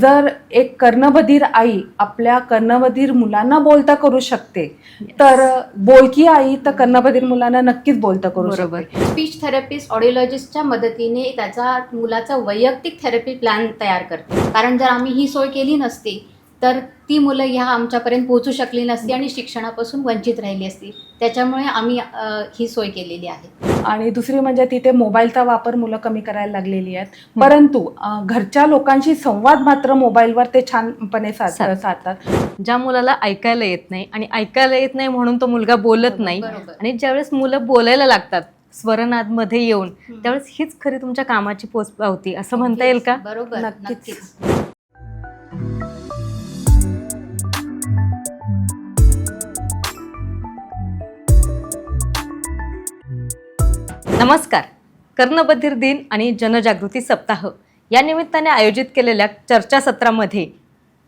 जर एक कर्णबधीर आई आपल्या कर्णबधीर मुलांना बोलता करू शकते तर बोलकी आई तर कर्णबधीर मुलांना नक्कीच बोलता करू बरोबर. शकते स्पीच थेरपिस्ट ऑडिओलॉजिस्टच्या मदतीने त्याचा मुलाचा वैयक्तिक थेरपी प्लॅन तयार करते. कारण जर आम्ही ही सोय केली नसती तर ती मुलं ह्या आमच्यापर्यंत पोहोचू शकली नसती आणि शिक्षणापासून वंचित राहिली असती. त्याच्यामुळे आम्ही ही सोय केलेली आहे. आणि दुसरी म्हणजे तिथे मोबाईलचा वापर मुलं कमी करायला लागलेली आहेत. परंतु घरच्या लोकांशी संवाद मात्र मोबाईलवर ते छानपणे साध- साध- साधतात. ज्या मुलाला ऐकायला येत नाही आणि ऐकायला येत नाही म्हणून तो मुलगा बोलत नाही. आणि ज्यावेळेस मुलं बोलायला लागतात स्वरनादमध्ये येऊन. त्यावेळेस हीच खरी तुमच्या कामाची पोच पावती असं म्हणता येईल का? बरोबर नक्कीच. नमस्कार. कर्णबधीर दिन आणि जनजागृती सप्ताह या निमित्ताने आयोजित केलेल्या चर्चासत्रामध्ये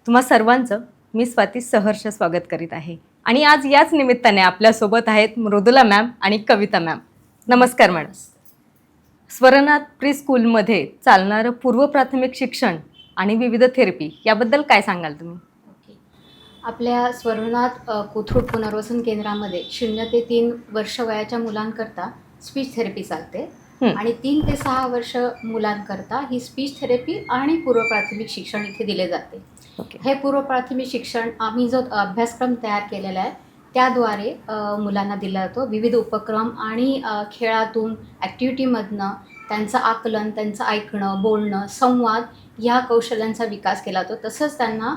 तुम्हा सर्वांचं मी स्वाती सहर्ष स्वागत करीत आहे. आणि आज याच निमित्ताने आपल्यासोबत आहेत मृदुला मॅम आणि कविता मॅम. नमस्कार मॅडम. स्वरनाथ प्री स्कूलमध्ये चालणारं पूर्व प्राथमिक शिक्षण आणि विविध थेरपी याबद्दल काय सांगाल तुम्ही? ओके. आपल्या स्वर्णनाथ कोथरूड पुनर्वसन केंद्रामध्ये शून्य ते तीन वर्ष वयाच्या मुलांकरता स्पीच थेरपी चालते. आणि तीन ते सहा वर्ष मुलांकरता ही स्पीच थेरपी आणि पूर्व प्राथमिक शिक्षण इथे दिले जाते. ओके. हे पूर्व प्राथमिक शिक्षण आम्ही जो अभ्यासक्रम तयार केलेला आहे त्याद्वारे मुलांना दिला जातो. विविध उपक्रम आणि खेळातून ॲक्टिव्हिटीमधनं त्यांचं आकलन त्यांचं ऐकणं बोलणं संवाद ह्या कौशल्यांचा विकास केला जातो. तसंच त्यांना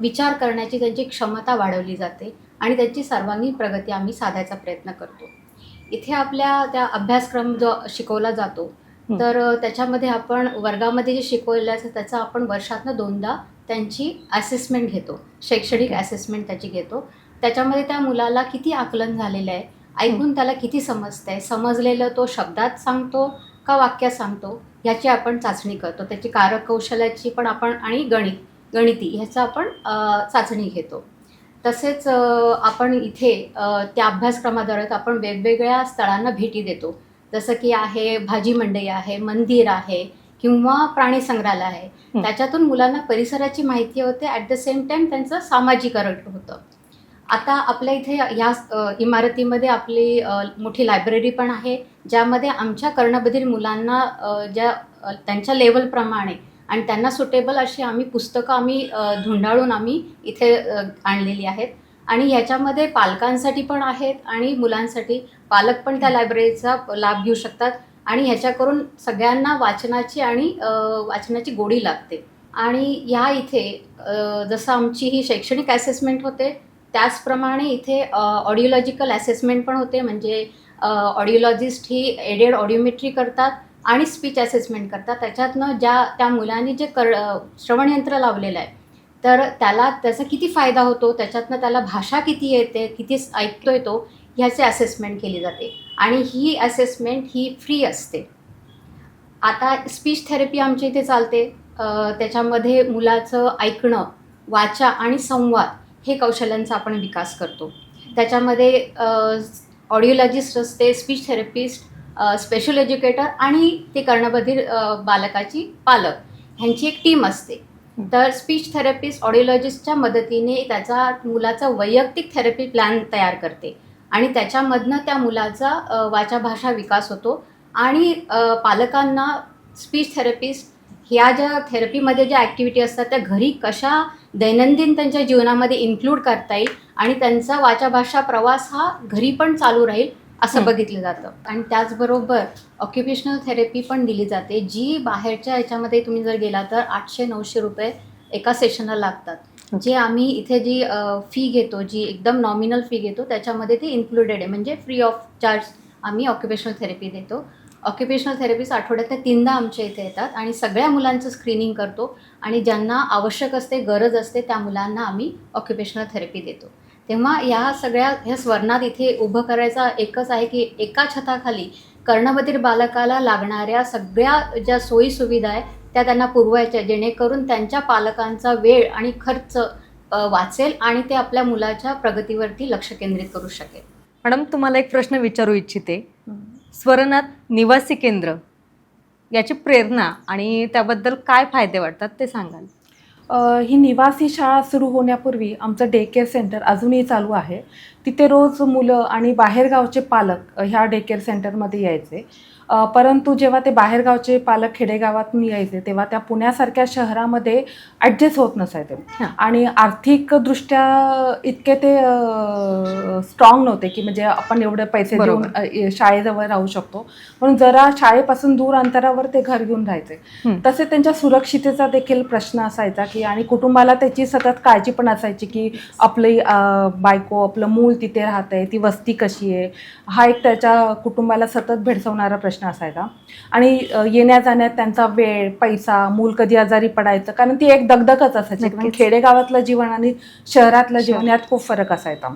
विचार करण्याची त्यांची क्षमता वाढवली जाते आणि त्यांची सर्वांगीण प्रगती आम्ही साधायचा प्रयत्न करतो. इथे आपल्या त्या अभ्यासक्रम जो शिकवला जातो. तर त्याच्यामध्ये आपण वर्गामध्ये जे शिकवलेलं असतं त्याचं आपण वर्षातनं दोनदा त्यांची असेसमेंट घेतो. शैक्षणिक असेसमेंट त्याची घेतो. त्याच्यामध्ये त्या मुलाला किती आकलन झालेलं आहे ऐकून त्याला किती समजतंय समजलेलं तो शब्दात सांगतो का वाक्यात सांगतो ह्याची आपण चाचणी करतो. त्याची कारकौशल्याची पण आपण आणि गणित गणिती ह्याचं आपण चाचणी घेतो. तसेच आपण इथे त्या अभ्यासक्रमाद्वारे आपण वेगवेगळ्या स्थळांना भेटी देतो. जसं की आहे भाजी मंडई आहे मंदिर आहे किंवा प्राणी संग्रहालय आहे. त्याच्यातून मुलांना परिसराची माहिती होते. ॲट द सेम टाइम त्यांचं सामाजिकरण होतं. आता आपल्या इथे या अ, इमारतीमध्ये आपली मोठी लायब्ररी पण आहे ज्यामध्ये आमच्या कर्णबधीर मुलांना ज्या त्यांच्या लेवलप्रमाणे आणि त्यांना सुटेबल अशी आम्ही पुस्तकं आम्ही धुंडाळून आम्ही इथे आणलेली आहेत. आणि ह्याच्यामध्ये पालकांसाठी पण आहेत आणि मुलांसाठी. पालक पण त्या लायब्ररीचा लाभ घेऊ शकतात आणि ह्याच्याकरून सगळ्यांना वाचनाची आणि वाचनाची गोडी लागते. आणि ह्या इथे जसं आमची ही शैक्षणिक असेसमेंट होते त्याचप्रमाणे इथे ऑडिओलॉजिकल असेसमेंट पण होते. म्हणजे ऑडिओलॉजिस्ट ही एडेड ऑडिओमेट्री करतात. आणि स्पीच असेसमेंट करतात. त्याच्यातनं ज्या त्या मुलांनी जे कर श्रवणयंत्र लावलेलं आहे तर त्याला त्याचा किती फायदा होतो? त्याच्यातनं त्याला भाषा किती येते? किती ऐकतो ऐकतोय तो? ह्याचे असेसमेंट केली जाते. आणि ही असेसमेंट ही फ्री असते. आता स्पीच थेरपी आमच्या इथे चालते. त्याच्यामध्ये मुलाचं ऐकणं वाचा आणि संवाद हे कौशल्यांचा आपण विकास करतो. त्याच्यामध्ये ऑडिओलॉजिस्ट असते स्पीच थेरपिस्ट स्पेशल एज्युकेटर आणि ते कर्णबधीर बालकाची पालक. ह्यांची एक टीम असते. तर स्पीच थेरपिस्ट ऑडिओलॉजिस्टच्या मदतीने त्याचा मुलाचा वैयक्तिक थेरपी प्लॅन तयार करते. आणि त्याच्यामधनं त्या मुलाचा वाचा भाषा विकास होतो. आणि पालकांना स्पीच थेरपिस्ट ह्या ज्या थेरपीमध्ये ज्या ॲक्टिव्हिटी असतात त्या घरी कशा दैनंदिन त्यांच्या जीवनामध्ये इन्क्लूड करता येईल आणि त्यांचा वाचा भाषा प्रवास हा घरी पण चालू राहील. असं. बघितलं जातं. आणि त्याचबरोबर ऑक्युपेशनल थेरपी पण दिली जाते जी बाहेरच्या ह्याच्यामध्ये तुम्ही जर गेला तर आठशे नऊशे रुपये एका सेशनला लागतात. जे आम्ही इथे जी फी घेतो जी एकदम नॉमिनल फी घेतो त्याच्यामध्ये ते इन्क्लुडेड आहे. म्हणजे फ्री ऑफ चार्ज आम्ही ऑक्युपेशनल थेरपी देतो. ऑक्युपेशनल थेरपिस्ट आठवड्यातल्या तीनदा आमच्या इथे येतात आणि सगळ्या मुलांचं स्क्रीनिंग करतो आणि ज्यांना आवश्यक असते गरज असते त्या मुलांना आम्ही ऑक्युपेशनल थेरपी देतो. तेव्हा ह्या सगळ्या ह्या स्वर्णात इथे उभं करायचा एकच आहे की एका छताखाली कर्णबधीर बालकाला लागणाऱ्या सगळ्या ज्या सोयीसुविधा आहे त्या त्यांना पुरवायच्या जेणेकरून त्यांच्या पालकांचा वेळ आणि खर्च वाचेल आणि ते आपल्या मुलाच्या प्रगतीवरती लक्ष केंद्रित करू शकेल. मॅडम तुम्हाला एक प्रश्न विचारू इच्छिते. स्वरनाथ निवासी केंद्र याची प्रेरणा आणि त्याबद्दल काय फायदे वाटतात ते सांगाल? ही निवासी शाळा सुरू होण्यापूर्वी आमचं डे केअर सेंटर अजूनही चालू आहे. तिथे रोज मुलं आणि बाहेरगावचे पालक ह्या डे केअर सेंटरमध्ये यायचे. परंतु जेव्हा ते बाहेरगावचे पालक खेडेगावातून यायचे तेव्हा त्या पुण्यासारख्या शहरामध्ये ॲडजस्ट होत नसायचे. आणि आर्थिकदृष्ट्या इतके ते स्ट्रॉंग नव्हते की म्हणजे आपण एवढे पैसे देऊन शाळेजवळ राहू शकतो. म्हणून जरा शाळेपासून दूर अंतरावर ते घर घेऊन राहायचे. तसे त्यांच्या सुरक्षितेचा देखील प्रश्न असायचा की आणि कुटुंबाला त्याची सतत काळजी पण असायची की आपली बायको आपलं मूल तिथे राहतंय ती वस्ती कशी आहे? हा एक त्याच्या कुटुंबाला सतत भेडसवणारा प्रश्न असायचा. आणि येण्या जाण्यात त्यांचा वेळ पैसा मूल कधी आजारी पडायचं कारण ती एक दगदगच असायची. कारण. खेडेगावातलं जीवन आणि शहरातलं जीवन यात खूप फरक असायचा.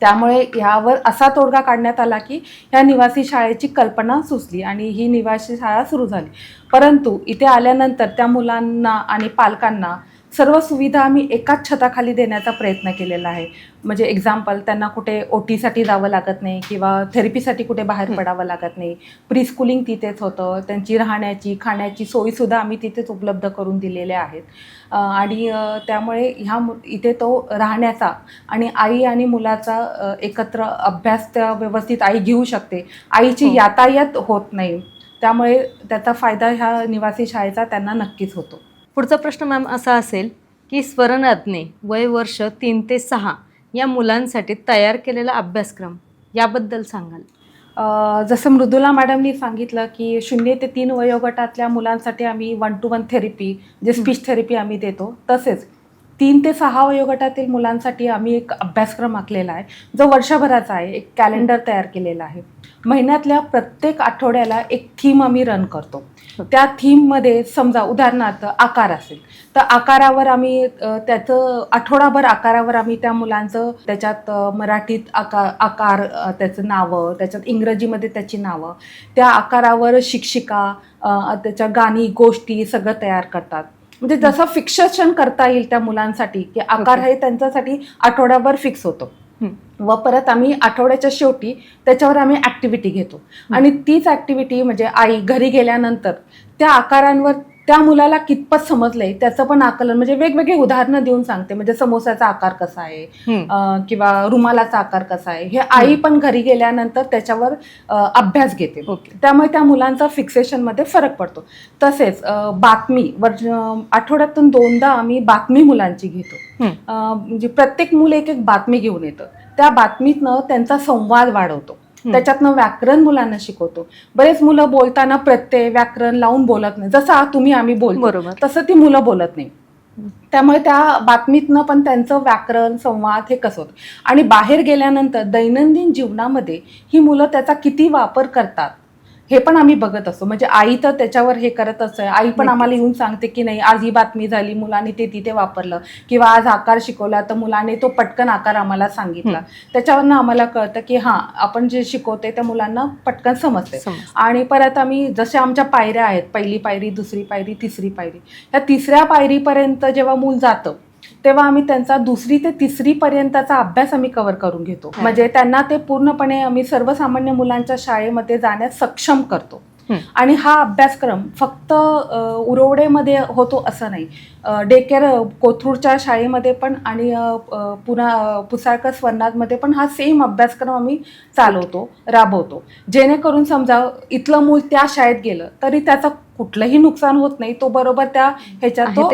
त्यामुळे ह्यावर असा तोडगा काढण्यात आला की ह्या निवासी शाळेची कल्पना सुचली आणि ही निवासी शाळा सुरू झाली. परंतु इथे आल्यानंतर त्या मुलांना आणि पालकांना सर्व सुविधा आम्ही एकाच छताखाली देण्याचा प्रयत्न केलेला आहे. म्हणजे एक्झाम्पल त्यांना कुठे ओ टीसाठी जावं लागत नाही किंवा थेरपीसाठी कुठे बाहेर. पडावं लागत नाही. प्री स्कूलिंग तिथेच होतं. त्यांची राहण्याची खाण्याची सोयीसुद्धा आम्ही तिथेच उपलब्ध करून दिलेल्या आहेत. आणि त्यामुळे ह्या इथे तो राहण्याचा आणि आई आणि मुलाचा एकत्र अभ्यास त्या व्यवस्थित आई घेऊ शकते. आईची हो. यातायात होत नाही. त्यामुळे त्याचा फायदा ह्या निवासी शाळेचा त्यांना नक्कीच होतो. पुढचा प्रश्न मॅम असा असेल की स्वरनाथने वय वर्ष तीन ते सहा या मुलांसाठी तयार केलेला अभ्यासक्रम याबद्दल सांगाल. जसं मृदुला मॅडमनी सांगितलं की शून्य ते तीन वयोगटातल्या मुलांसाठी आम्ही वन टू वन थेरपी जे स्पीच थेरपी आम्ही देतो तसेच तीन ते सहा वयोगटातील मुलांसाठी आम्ही एक अभ्यासक्रम आखलेला आहे जो वर्षभराचा आहे एक कॅलेंडर तयार केलेला आहे. महिन्यातल्या प्रत्येक आठवड्याला एक थीम आम्ही रन करतो. त्या थीममध्ये समजा उदाहरणार्थ आकार असेल तर आकारावर आम्ही त्याचं आठवडाभर आकारावर आम्ही त्या मुलांचं त्याच्यात मराठीत आकार आकार त्याचं नावं त्याच्यात इंग्रजीमध्ये त्याची नावं त्या आकारावर शिक्षिका त्याच्या गाणी गोष्टी सगळं तयार करतात. म्हणजे जसं फिक्सेशन करता येईल त्या मुलांसाठी की आकार. हे त्यांच्यासाठी आठवड्याभर फिक्स होतो. व परत आम्ही आठवड्याच्या शेवटी त्याच्यावर आम्ही ॲक्टिव्हिटी घेतो आणि तीच ॲक्टिव्हिटी म्हणजे आई घरी गेल्यानंतर त्या आकारांवर त्या मुलाला कितपत समजलंय त्याचं पण आकलन म्हणजे वेगवेगळे उदाहरणं देऊन सांगते. म्हणजे समोसाचा आकार कसा आहे किंवा रुमालाचा आकार कसा आहे. हे आई पण घरी गेल्यानंतर त्याच्यावर अभ्यास घेते. त्यामुळे त्या मुलांचा फिक्सेशनमध्ये फरक पडतो. तसेच बातमी आठवड्यातून दोनदा आम्ही बातमी मुलांची घेतो. म्हणजे प्रत्येक मुलं एक एक बातमी घेऊन येतं. त्या बातमीतनं त्यांचा संवाद वाढवतो. त्याच्यातनं व्याकरण मुलांना शिकवतो. बरेच मुलं बोलताना प्रत्यय व्याकरण लावून बोलत नाही. जसं तुम्ही आम्ही बोलतो. बरोबर. तसं ती मुलं बोलत नाही. त्यामुळे त्या बातमीतनं पण त्यांचं व्याकरण संवाद हे कसं होतं? आणि बाहेर गेल्यानंतर दैनंदिन जीवनामध्ये ही मुलं त्याचा किती वापर करतात? हे पण आम्ही बघत असतो. म्हणजे आई तर त्याच्यावर हे करत असते. आई पण. आम्हाला येऊन सांगते की नाही आज ही बातमी झाली मुलांनी ते तिथे वापरलं किंवा आज आकार शिकवला तर मुलाने तो पटकन आकार आम्हाला सांगितला. त्याच्यावरनं आम्हाला कळतं की हां आपण जे शिकवते त्या मुलांना पटकन समजते समज आणि परत आम्ही जशा आमच्या पायऱ्या आहेत पहिली पायरी दुसरी पायरी तिसरी पायरी या तिसऱ्या पायरीपर्यंत जेव्हा मूल जातं तेव्हा आम्ही त्यांचा दुसरी ते तिसरी पर्यंतचा अभ्यास आम्ही कव्हर करून घेतो. म्हणजे त्यांना ते पूर्णपणे आम्ही सर्वसामान्य मुलांच्या शाळेमध्ये जाण्यास सक्षम करतो. आणि हा अभ्यासक्रम फक्त अ, उरवडेमध्ये होतो असं नाही डे केअर कोथरूडच्या शाळेमध्ये पण आणि पुन्हा पुसाळकर स्वर्णातमध्ये पण हा सेम अभ्यासक्रम आम्ही चालवतो राबवतो जेणेकरून समजा इथलं मूल त्या शाळेत गेलं तरी त्याचं कुठलंही नुकसान होत नाही तो बरोबर त्या ह्याच्यात. तो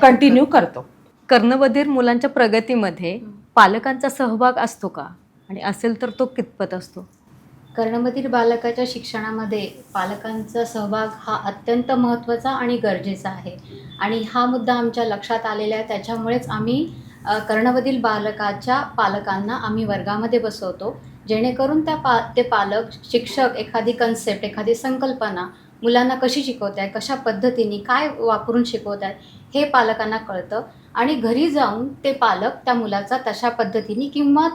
कंटिन्यू करतो कर्णबधीर मुलांच्या प्रगतीमध्ये पालकांचा सहभाग असतो का? आणि असेल तर तो कितपत असतो? कर्णबधीर बालकाच्या शिक्षणामध्ये पालकांचा सहभाग हा अत्यंत महत्त्वाचा आणि गरजेचा आहे. आणि हा मुद्दा आमच्या लक्षात आलेला आहे. त्याच्यामुळेच आम्ही अ, कर्णबधीर बालकाच्या पालकांना आम्ही वर्गामध्ये बसवतो. जेणेकरून त्या पा ते पालक शिक्षक एखादी कन्सेप्ट एखादी संकल्पना मुलांना कशी शिकवत आहे कशा पद्धतीने काय वापरून शिकवत आहेत हे पालकांना कळतं. आणि घरी जाऊन ते पालक त्या मुलाचा तशा पद्धतीने किंवा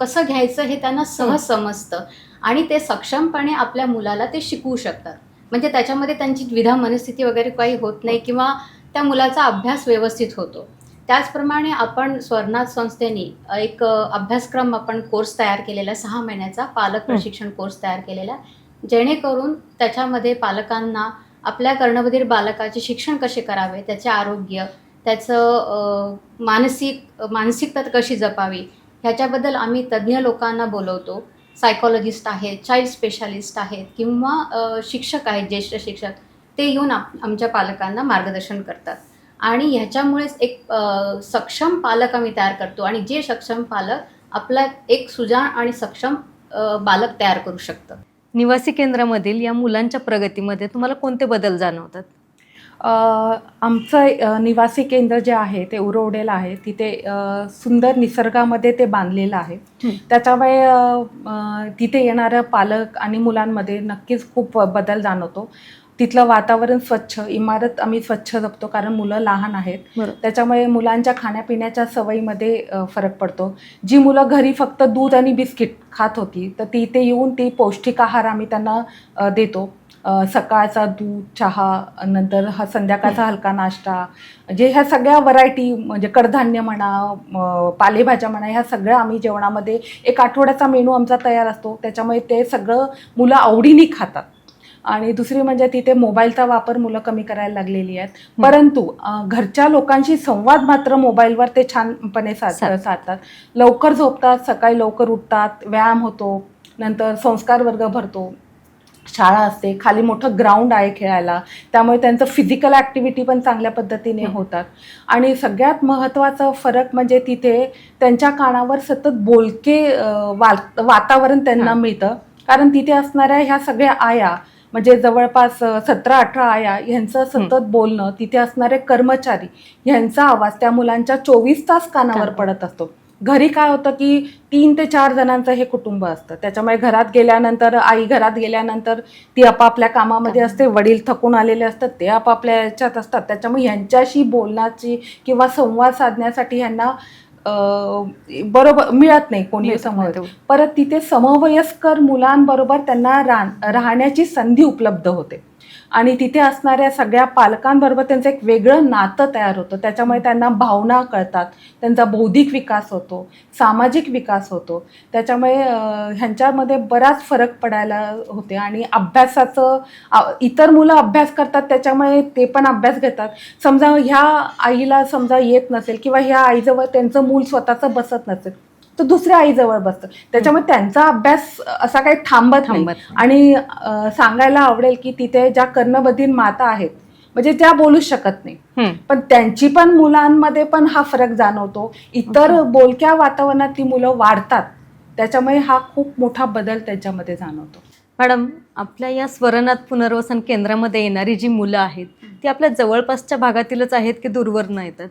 कसं घ्यायचं हे त्यांना सहज समजतं. आणि ते सक्षमपणे आपल्या मुलाला ते शिकवू शकतात. म्हणजे त्याच्यामध्ये त्यांची द्विधा मनस्थिती वगैरे काही होत नाही किंवा त्या मुलाचा अभ्यास व्यवस्थित होतो. त्याचप्रमाणे आपण स्वर्णात संस्थेने एक अभ्यासक्रम आपण कोर्स तयार केलेला सहा महिन्याचा पालक प्रशिक्षण कोर्स तयार केलेला आहे. जेणेकरून त्याच्यामध्ये पालकांना आपल्या कर्णबधीर बालकाचे शिक्षण कसे करावे त्याचे आरोग्य त्याचं मानसिक मानसिकता कशी जपावी ह्याच्याबद्दल आम्ही तज्ज्ञ लोकांना बोलवतो. सायकॉलॉजिस्ट आहेत चाइल्ड स्पेशालिस्ट आहेत किंवा शिक्षक आहेत ज्येष्ठ शिक्षक ते येऊन आप आमच्या पालकांना मार्गदर्शन करतात. आणि ह्याच्यामुळेच एक सक्षम पालक आम्ही तयार करतो आणि जे सक्षम पालक आपला एक सुजाण आणि सक्षम बालक तयार करू शकतं. निवासी केंद्रामधील या मुलांच्या प्रगतीमध्ये तुम्हाला कोणते बदल जाणवतात? आमचं निवासी केंद्र जे आहे ते उरवडेला आहे. तिथे सुंदर निसर्गामध्ये ते बांधलेलं आहे. त्याच्यामुळे तिथे येणाऱ्या पालक आणि मुलांमध्ये नक्कीच खूप बदल जाणवतो. तिथलं वातावरण स्वच्छ इमारत आम्ही स्वच्छ जपतो कारण मुलं लहान आहेत. त्याच्यामुळे मुलांच्या खाण्यापिण्याच्या सवयीमध्ये फरक पडतो. जी मुलं घरी फक्त दूध आणि बिस्किट खात होती तर ती इथे येऊन ती पौष्टिक आहार आम्ही त्यांना देतो. सकाळचा दूध चहा नंतर हा संध्याकाळचा हलका नाश्ता जे ह्या सगळ्या व्हरायटी म्हणजे कडधान्य म्हणा पालेभाज्या म्हणा ह्या सगळ्या आम्ही जेवणामध्ये एक आठवड्याचा मेनू आमचा तयार असतो. त्याच्यामुळे ते सगळं मुलं आवडीने खातात. आणि दुसरी म्हणजे तिथे मोबाईलचा वापर मुलं कमी करायला लागलेली आहेत. परंतु घरच्या लोकांशी संवाद मात्र मोबाईलवर ते छानपणे साध- साधतात. लवकर झोपतात सकाळी लवकर उठतात व्यायाम होतो नंतर संस्कार वर्ग भरतो. शाळा असते खाली मोठं ग्राउंड आहे खेळायला त्यामुळे त्यांचं फिजिकल ॲक्टिव्हिटी पण चांगल्या पद्धतीने. होतात आणि सगळ्यात महत्त्वाचा फरक म्हणजे तिथे त्यांच्या कानावर सतत बोलके वा- वातावरण त्यांना. मिळतं कारण तिथे असणाऱ्या ह्या सगळ्या आया म्हणजे जवळपास सतरा अठरा आया ह्यांचं सतत बोलणं तिथे असणारे कर्मचारी ह्यांचा आवाज त्या मुलांच्या चोवीस तास कानावर. पडत असतो घरी काय होतं की तीन ते चार जणांचं हे कुटुंब असतं. त्याच्यामुळे घरात गेल्यानंतर आई घरात गेल्यानंतर ती आपापल्या कामामध्ये असते वडील थकून आलेले असतात ते आपापल्या याच्यात असतात. त्याच्यामुळे ह्यांच्याशी बोलण्याची किंवा संवाद साधण्यासाठी ह्यांना बरोबर मिळत नाही कोणी समोर. परत तिथे समवयस्कर मुलांबरोबर त्यांना राह राहण्याची संधी उपलब्ध होते. आणि तिथे असणाऱ्या सगळ्या पालकांबरोबर त्यांचं एक वेगळं नातं तयार होतं. त्याच्यामुळे त्यांना भावना कळतात. त्यांचा बौद्धिक विकास होतो सामाजिक विकास होतो. त्याच्यामुळे ह्यांच्यामध्ये बराच फरक पडायला होते. आणि अभ्यासाचं इतर मुलं अभ्यास करतात त्याच्यामुळे ते पण अभ्यास घेतात. समजा ह्या आईला समजा येत नसेल किंवा ह्या आईजवळ त्यांचं मूल स्वतःचं बसत नसेल तर दुसऱ्या आईजवळ बसतं. त्याच्यामुळे त्यांचा अभ्यास असा काही थांबत नाही. थांबत. आणि अ, सांगायला आवडेल की तिथे ज्या कर्णबधीर माता आहेत म्हणजे त्या बोलू शकत नाही. पण त्यांची पण मुलांमध्ये पण हा फरक जाणवतो. इतर बोलक्या वातावरणातली मुलं वाढतात. त्याच्यामुळे हा खूप मोठा बदल त्याच्यामध्ये जाणवतो. मॅडम आपल्या या स्वरनाथ पुनर्वसन केंद्रामध्ये येणारी जी मुलं आहेत ती आपल्या जवळपासच्या भागातीलच आहेत की दूरवरनं येतात?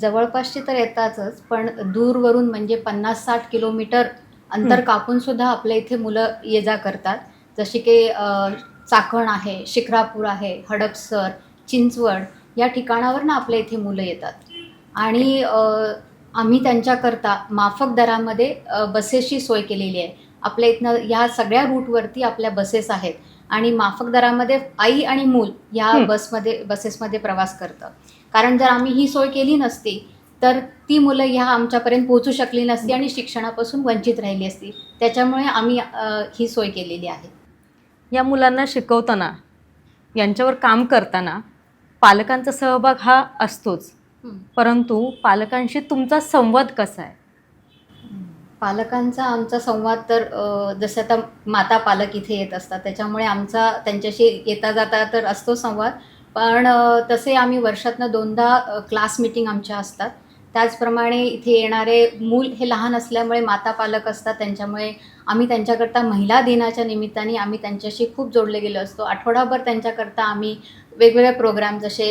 जवळपासची तर येतातच पण दूरवरून म्हणजे पन्नास साठ किलोमीटर अंतर. कापून सुद्धा आपल्या इथे मुलं ये जा करतात. जशी की चाकण आहे शिखरापूर आहे हडपसर चिंचवड या ठिकाणावर ना आपल्या इथे मुलं येतात. आणि आम्ही त्यांच्याकरता माफक दरामध्ये बसेसची सोय केलेली आहे. आपल्या इथनं ह्या सगळ्या रूटवरती आपल्या बसेस आहेत. आणि माफक दरामध्ये आई आणि मूल या. बसमध्ये बसेसमध्ये प्रवास करतं. कारण जर आम्ही ही सोय केली नसती तर ती मुलं ह्या आमच्यापर्यंत पोहोचू शकली नसती आणि शिक्षणापासून वंचित राहिली असती. त्याच्यामुळे आम्ही ही सोय केलेली आहे. या मुलांना शिकवताना यांच्यावर काम करताना पालकांचा सहभाग हा असतोच. परंतु पालकांशी तुमचा संवाद कसा आहे? पालकांचा आमचा संवाद तर जसं आता माता पालक इथे येत असतात त्याच्यामुळे आमचा त्यांच्याशी येता जाता तर असतो संवाद. पण तसे आम्ही वर्षातनं दोनदा क्लास मिटिंग आमच्या असतात. त्याचप्रमाणे इथे येणारे मूल हे लहान असल्यामुळे माता पालक असतात त्यांच्यामुळे आम्ही त्यांच्याकरता महिला दिनाच्या निमित्ताने आम्ही त्यांच्याशी खूप जोडले गेलो असतो. आठवडाभर त्यांच्याकरता आम्ही वेगवेगळे प्रोग्राम जसे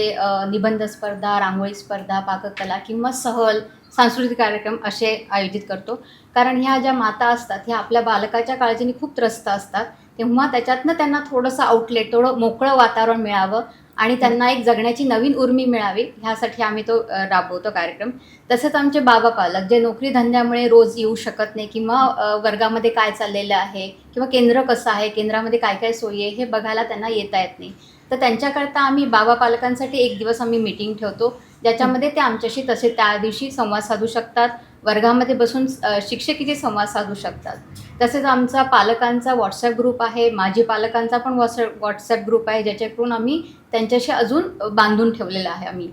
निबंध स्पर्धा रांगोळी स्पर्धा पाककला किंवा सहल सांस्कृतिक कार्यक्रम असे आयोजित करतो. कारण ह्या ज्या माता असतात ह्या आपल्या बालकाच्या काळजीने खूप त्रस्त असतात. तेव्हा त्याच्यातनं त्यांना थोडंसं आउटलेट थोडं मोकळं वातावरण मिळावं आणि त्यांना एक जगण्याची नवीन उर्मी मिळावी ह्यासाठी आम्ही तो राबवतो कार्यक्रम. तसंच आमचे बाबा पालक जे नोकरी धंद्यामुळे रोज येऊ शकत नाही किंवा वर्गामध्ये काय चाललेलं आहे किंवा केंद्र कसं आहे केंद्रामध्ये काय काय सोयी आहे हे बघायला त्यांना येता येत नाही. तर त्यांच्याकरता आम्ही बाबा पालकांसाठी एक दिवस आम्ही मिटिंग ठेवतो. ज्याच्यामध्ये ते आमच्याशी तसे त्या दिवशी संवाद साधू शकतात वर्गामध्ये बसून शिक्षकीचे संवाद साधू शकतात. तसेच आमचा पालकांचा व्हॉट्सअप ग्रुप आहे माझी पालकांचा पण व्हॉट्सअप व्हॉट्सअप ग्रुप आहे ज्याच्याकडून आम्ही त्यांच्याशी अजून बांधून ठेवलेलं आहे आम्ही.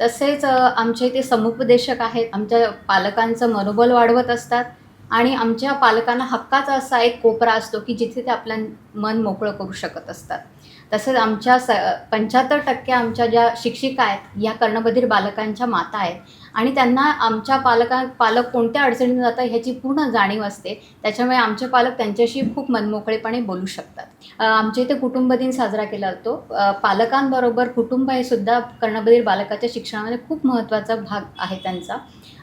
तसेच आमच्या इथे समुपदेशक आहेत आमच्या पालकांचं मनोबल वाढवत असतात आणि आमच्या पालकांना हक्काचा असा एक कोपरा असतो की जिथे ते आपलं मन मोकळं करू शकत असतात. तसंच आमच्या स पंच्याहत्तर टक्के आमच्या ज्या शिक्षिका आहेत या कर्णबधीर बालकांच्या माता आहेत. आणि त्यांना आमच्या पालका पालक कोणत्या अडचणीत जातात ह्याची पूर्ण जाणीव असते. त्याच्यामुळे आमचे पालक त्यांच्याशी खूप मनमोकळेपणे बोलू शकतात. आमच्या इथे कुटुंब दिन साजरा केला जातो. पालकांबरोबर कुटुंब हे सुद्धा कर्णबधीर बालकाच्या शिक्षणामध्ये खूप महत्त्वाचा भाग आहे त्यांचा.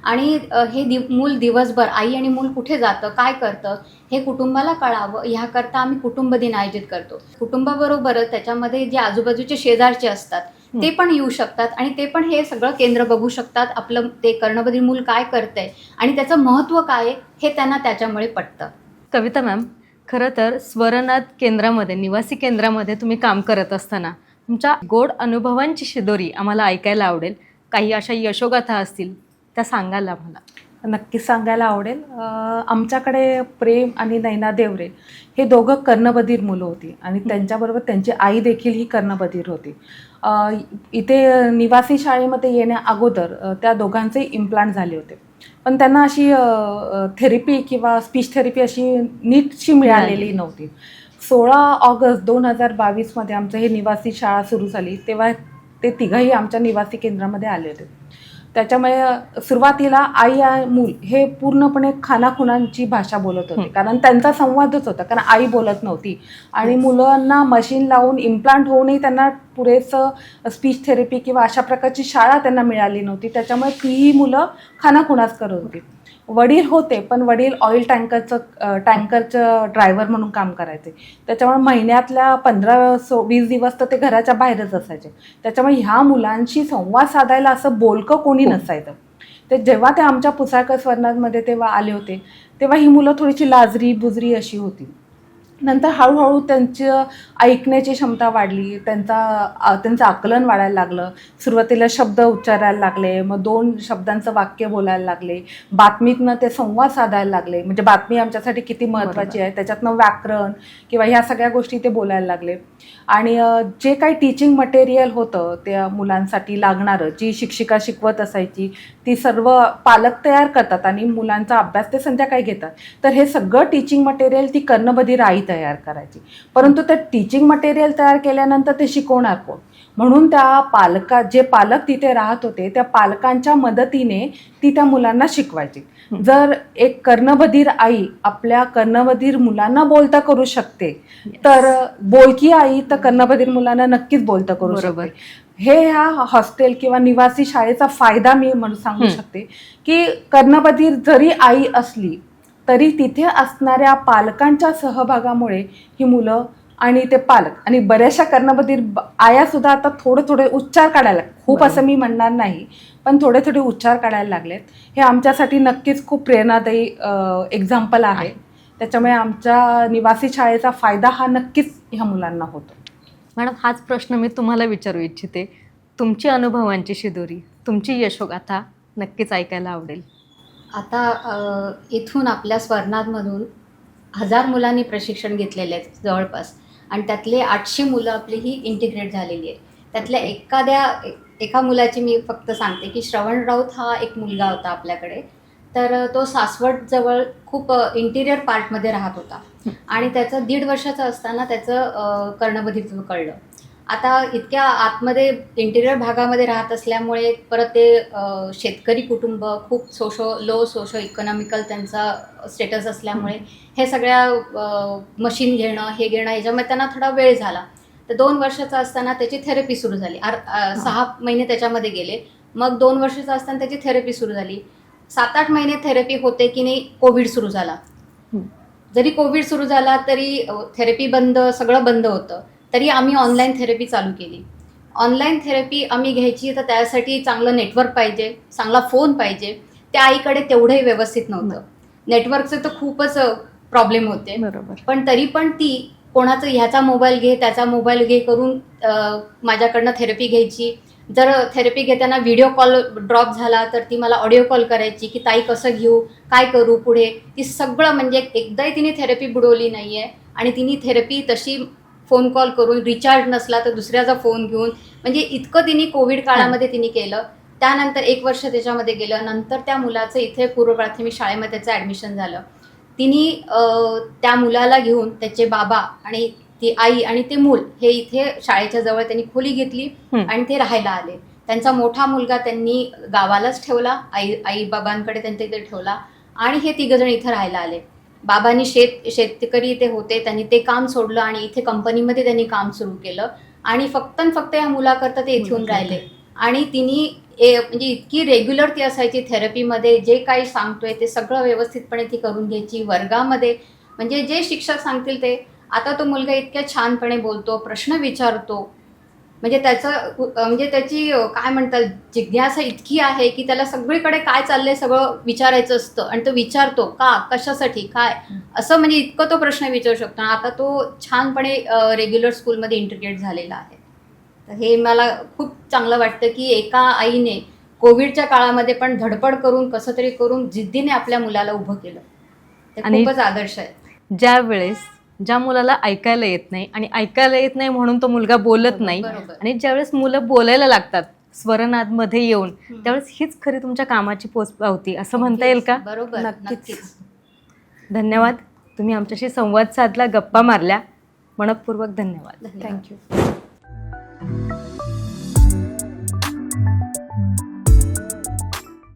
आणि हे दिव मूल दिवसभर आई आणि मूल कुठे जातं काय करतं हे कुटुंबाला कळावं. ह्याकरता आम्ही कुटुंब दिन आयोजित करतो. कुटुंबाबरोबरच त्याच्यामध्ये जे आजूबाजूचे शेजारचे असतात ते पण येऊ शकतात आणि ते पण हे सगळं केंद्र बघू शकतात आपलं ते कर्णबधीर मूल काय करतंय आणि त्याचं महत्त्व काय आहे हे त्यांना त्याच्यामुळे पटतं. कविता मॅम खरं तर स्वरनाथ केंद्रामध्ये निवासी केंद्रामध्ये तुम्ही काम करत असताना तुमच्या गोड अनुभवांची शिदोरी आम्हाला ऐकायला आवडेल. काही अशा यशोगाथा असतील त्या सांगाल आम्हाला. नक्कीच सांगायला आवडेल. आमच्याकडे प्रेम आणि नैना देवरे हे दोघं कर्णबधीर मुलं होती आणि त्यांच्याबरोबर त्यांची आई देखील ही कर्णबधीर होती. इथे निवासी शाळेमध्ये येण्या अगोदर त्या दोघांचे इम्प्लांट झाले होते. पण त्यांना अशी थेरपी किंवा स्पीच थेरपी अशी नीटशी मिळालेली नव्हती. सोळा ऑगस्ट दोन हजार बावीसमध्ये आमचं हे निवासी शाळा सुरू झाली. तेव्हा ते तिघंही आमच्या निवासी केंद्रामध्ये आले होते. त्याच्यामुळे सुरुवातीला आई आणि मूल हे पूर्णपणे खानाखुणांची भाषा बोलत होते. कारण त्यांचा संवादच होता. कारण आई बोलत नव्हती. आणि मुलांना मशीन लावून इम्प्लांट होऊनही त्यांना पुरेसं स्पीच थेरपी किंवा अशा प्रकारची शाळा त्यांना मिळाली नव्हती. त्याच्यामुळे तीही मुलं खानाखुणाच करत होती. वडील होते पण वडील ऑइल टँकरचं टँकरचं ड्रायव्हर म्हणून काम करायचे. त्याच्यामुळे महिन्यातल्या पंधरा सो वीस दिवस तर ते घराच्या बाहेरच असायचे. त्याच्यामुळे ह्या मुलांशी संवाद साधायला असं बोलकं कोणी नसायचं. ते जेव्हा ते आमच्या पुसाळकर स्वर्णामध्ये तेव्हा आले होते तेव्हा ही मुलं थोडीशी लाजरी बुजरी अशी होती. नंतर हळूहळू त्यांची ऐकण्याची क्षमता वाढली त्यांचा त्यांचं आकलन वाढायला लागलं. सुरुवातीला शब्द उच्चारायला लागले मग दोन शब्दांचं वाक्य बोलायला लागले. बातमीतनं ते संवाद साधायला लागले. म्हणजे बातमी आमच्यासाठी किती महत्त्वाची आहे त्याच्यातनं व्याकरण किंवा ह्या सगळ्या गोष्टी ते बोलायला लागले. आणि जे काही टीचिंग मटेरियल होतं त्या मुलांसाठी लागणारं जी शिक्षिका शिकवत असायची ती सर्व पालक तयार करतात आणि मुलांचा अभ्यास ते संध्याकाळी घेतात. तर हे सगळं टीचिंग मटेरियल ती कर्णबधीर आई तयार करायची. परंतु ते टीचिंग मटेरियल तयार केल्यानंतर ते शिकवणार कोण? म्हणून त्या पालका जे पालक तिथे राहत होते त्या पालकांच्या मदतीने ती त्या मुलांना शिकवायची. जर एक कर्णबधीर आई आपल्या कर्णबधीर मुलांना बोलता करू शकते तर बोलकी आई तर कर्णबधीर मुलांना नक्कीच बोलता करू बरोबर. शकते हे ह्या हॉस्टेल किंवा निवासी शाळेचा फायदा मी म्हणून सांगू. शकते की कर्णबधीर जरी आई असली तरी तिथे असणाऱ्या पालकांच्या सहभागामुळे ही मुलं आणि ते पालक आणि बऱ्याचशा कर्णबधीर ब- आया सुद्धा आता थोडे थोडे उच्चार काढायला खूप. असं मी म्हणणार नाही पण थोडे थोडे उच्चार काढायला लागलेत. हे आमच्यासाठी नक्कीच खूप प्रेरणादायी एक्झाम्पल आहे. त्याच्यामुळे आमच्या निवासी शाळेचा फायदा हा नक्कीच ह्या मुलांना होतो. मॅडम हाच प्रश्न मी तुम्हाला विचारू इच्छिते. तुमची अनुभवांची शिदोरी तुमची यशोगाथा नक्कीच ऐकायला आवडेल. आता इथून आपल्या स्वर्णातमधून हजार मुलांनी प्रशिक्षण घेतलेले आहेत जवळपास. आणि त्यातले आठशे मुलं आपली ही इंटिग्रेट झालेली आहे त्यातल्या एखाद्या एका मुलाची मी फक्त सांगते की श्रवण राऊत हा एक मुलगा होता आपल्याकडे. तर तो सासवडजवळ खूप इंटिरियर पार्टमध्ये राहत होता. आणि त्याचं दीड वर्षाचं असताना त्याचं कर्णबधित्व कळलं. आता इतक्या आतमध्ये इंटिरियर भागामध्ये राहत असल्यामुळे परत ते शेतकरी कुटुंब खूप सोशो लो सोशो इकॉनॉमिकल त्यांचा स्टेटस असल्यामुळे हे सगळ्या मशीन घेणं हे घेणं ह्याच्यामध्ये त्यांना थोडा वेळ झाला. तर दोन वर्षाचा असताना त्याची थेरपी सुरू झाली. आर सहा महिने त्याच्यामध्ये गेले. मग दोन वर्षाचा असताना त्याची थेरपी सुरू झाली. सात आठ महिने थेरपी होते की नाही कोविड सुरू झाला. जरी कोविड सुरू झाला तरी थेरपी बंद सगळं बंद होतं. तरी आम्ही ऑनलाईन थेरपी चालू केली. ऑनलाईन थेरपी आम्ही घ्यायची तर त्यासाठी चांगलं नेटवर्क पाहिजे चांगला फोन पाहिजे. त्या आईकडे तेवढंही व्यवस्थित नव्हतं. नेटवर्कचे तर खूपच प्रॉब्लेम होते. बरोबर. पण तरी पण ती कोणाचं ह्याचा मोबाईल घे त्याचा मोबाईल घे करून माझ्याकडनं थेरपी घ्यायची. जर थेरपी घेताना व्हिडिओ कॉल ड्रॉप झाला तर ती मला ऑडिओ कॉल करायची की ताई कसं घेऊ? काय करू पुढे? ती सगळं म्हणजे एकदाही तिने थेरपी बुडवली नाही आहे आणि तिने थेरपी तशी फोन कॉल करून रिचार्ज नसला तर दुसऱ्याचा फोन घेऊन म्हणजे इतकं तिने कोविड काळामध्ये तिने केलं. त्यानंतर एक वर्ष त्याच्यामध्ये गेलं. नंतर त्या मुलाचं इथे पूर्व प्राथमिक शाळेमध्ये त्याचं ॲडमिशन झालं. तिने त्या मुलाला घेऊन त्याचे बाबा आणि ती आई आणि ते मूल हे इथे शाळेच्या जवळ त्यांनी खोली घेतली. आणि ते राहायला आले. त्यांचा मोठा मुलगा त्यांनी गावालाच ठेवला. आई आई बाबांकडे त्यांच्या इथे ठेवला. आणि हे तिघजण इथं राहायला आले. बाबांनी शेत शेतकरी ते होते त्यांनी ते काम सोडलं आणि इथे कंपनीमध्ये त्यांनी काम सुरू केलं. आणि फक्त फक्त या मुलाकरता ते इथे येऊन राहिले. आणि तिने ए म्हणजे इतकी रेग्युलर ती असायची थेरपीमध्ये जे काही सांगतोय ते सगळं व्यवस्थितपणे ती करून घ्यायची वर्गामध्ये. म्हणजे जे शिक्षक सांगतील ते आता तो मुलगा इतक्या छानपणे बोलतो प्रश्न विचारतो म्हणजे त्याचं म्हणजे त्याची काय म्हणतात जिज्ञासा इतकी आहे की त्याला सगळीकडे काय चाललंय सगळं विचारायचं असतं आणि तो विचारतो का? कशासाठी? काय? असं म्हणजे इतकं तो प्रश्न विचारू शकतो. आता तो छानपणे रेग्युलर स्कूलमध्ये इंटिग्रेट झालेला आहे. तर हे मला खूप चांगलं वाटतं की एका आईने कोविडच्या काळामध्ये पण धडपड करून कसं तरी करून जिद्दीने आपल्या मुलाला उभं केलं. ते खूपच आदर्श आहे. ज्या वेळेस ज्या मुलाला ऐकायला येत नाही आणि ऐकायला येत नाही म्हणून तो मुलगा बोलत नाही. आणि ज्यावेळेस मुलं बोलायला लागतात स्वरनादमध्ये येऊन. त्यावेळेस हीच खरी तुमच्या कामाची पोच पावती असं म्हणता येईल का? बरोबर नक्कीच. धन्यवाद. तुम्ही आमच्याशी संवाद साधला गप्पा मारल्या. मनपूर्वक धन्यवाद. धन्यवाद. थँक्यू